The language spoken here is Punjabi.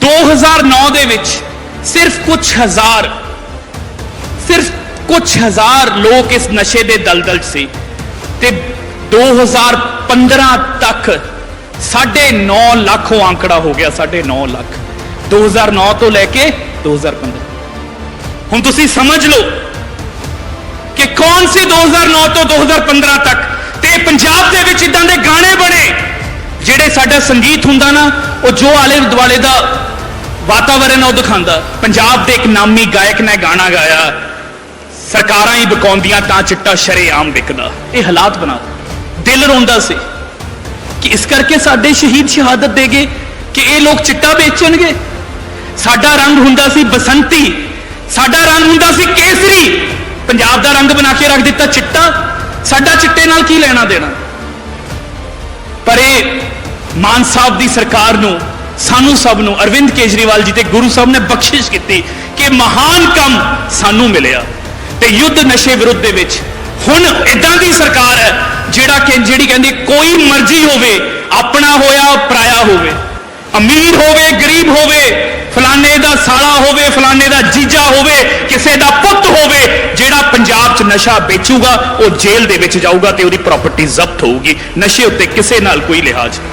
2009 ਦੇ ਵਿੱਚ ਸਿਰਫ ਕੁਝ ਹਜ਼ਾਰ ਸਿਰਫ ਕੁਝ ਹਜ਼ਾਰ ਲੋਕ ਇਸ ਨਸ਼ੇ ਦੇ ਦਲਦਲ 'ਚ ਸੀ ਤੇ 2015 ਤੱਕ 9.5 ਲੱਖ ਉਹ ਆંકੜਾ ਹੋ ਗਿਆ 9.5 ਲੱਖ 2009 ਤੋਂ ਲੈ ਕੇ 2015 ਹੁਣ ਤੁਸੀਂ ਸਮਝ ਲਓ ਕਿ ਕੌਣ ਸੀ 2009 ਤੋਂ 2015 ਤੱਕ ਤੇ ਪੰਜਾਬ ਜਿਹੜੇ ਸਾਡਾ ਸੰਗੀਤ ਹੁੰਦਾ ਨਾ, ਉਹ ਜੋ ਆਲੇ ਦੁਆਲੇ ਦਾ ਵਾਤਾਵਰਣ ਉਹ ਦਿਖਾਉਂਦਾ। ਪੰਜਾਬ ਦੇ ਇੱਕ ਨਾਮੀ ਗਾਇਕ ਨੇ ਗਾਣਾ ਗਾਇਆ। ਸਰਕਾਰਾਂ ਹੀ ਬਕਾਉਂਦੀਆਂ ਤਾਂ ਚਿੱਟਾ ਸ਼ਰੇਆਮ ਵਿਕਦਾ। ਇਹ ਹਾਲਾਤ ਬਣਾ ਦਿਲ ਰੋਂਦਾ ਸੀ ਕਿ ਇਸ ਕਰਕੇ ਸਾਡੇ ਸ਼ਹੀਦ ਸ਼ਹਾਦਤ ਦੇ ਗਏ ਕਿ ਇਹ ਲੋਕ ਚਿੱਟਾ ਵੇਚਣਗੇ ਸਾਡਾ ਰੰਗ ਹੁੰਦਾ ਸੀ ਬਸੰਤੀ, ਸਾਡਾ ਰੰਗ ਹੁੰਦਾ ਸੀ ਕੇਸਰੀ। ਪੰਜਾਬ ਦਾ ਰੰਗ ਬਣਾ ਕੇ ਰੱਖ ਦਿੱਤਾ ਚਿੱਟਾ। ਸਾਡਾ ਚਿੱਟੇ ਨਾਲ ਕੀ ਲੈਣਾ ਦੇਣਾ? ਪਰ ਇਹ ਮਾਨ ਸਾਹਿਬ ਦੀ ਸਰਕਾਰ ਨੂੰ, ਸਾਨੂੰ ਸਭ ਨੂੰ, ਅਰਵਿੰਦ ਕੇਜਰੀਵਾਲ ਜੀ ਤੇ ਗੁਰੂ ਸਾਹਿਬ ਨੇ ਬਖਸ਼ਿਸ਼ ਕੀਤੀ ਕਿ ਮਹਾਨ ਕੰਮ ਸਾਨੂੰ ਮਿਲਿਆ। ਤੇ ਯੁੱਧ ਨਸ਼ੇ ਵਿਰੁੱਧ ਦੇ ਵਿੱਚ ਹੁਣ ਇਦਾਂ ਦੀ ਸਰਕਾਰ ਹੈ, ਜਿਹੜਾ ਕਿ ਜਿਹੜੀ ਕਹਿੰਦੀ ਕੋਈ ਮਰਜ਼ੀ ਹੋਵੇ, ਆਪਣਾ ਹੋਇਆ, ਪਰਾਇਆ ਹੋਵੇ। ਅਮੀਰ ਹੋਵੇ, ਗਰੀਬ ਹੋਵੇ, ਫਲਾਣੇ ਦਾ ਸਾਲਾ ਹੋਵੇ, ਫਲਾਣੇ ਦਾ ਜੀਜਾ ਹੋਵੇ, ਕਿਸੇ ਦਾ ਪੁੱਤ ਹੋਵੇ, ਜਿਹੜਾ ਪੰਜਾਬ 'ਚ ਨਸ਼ਾ ਵੇਚੂਗਾ, ਉਹ ਜੇਲ੍ਹ ਦੇ ਵਿੱਚ ਜਾਊਗਾ ਤੇ ਉਹਦੀ ਪ੍ਰਾਪਰਟੀ ਜ਼ਬਤ ਹੋਊਗੀ। ਨਸ਼ੇ ਉੱਤੇ ਕਿਸੇ ਨਾਲ ਕੋਈ ਲਿਹਾਜ਼ ਨਹੀਂ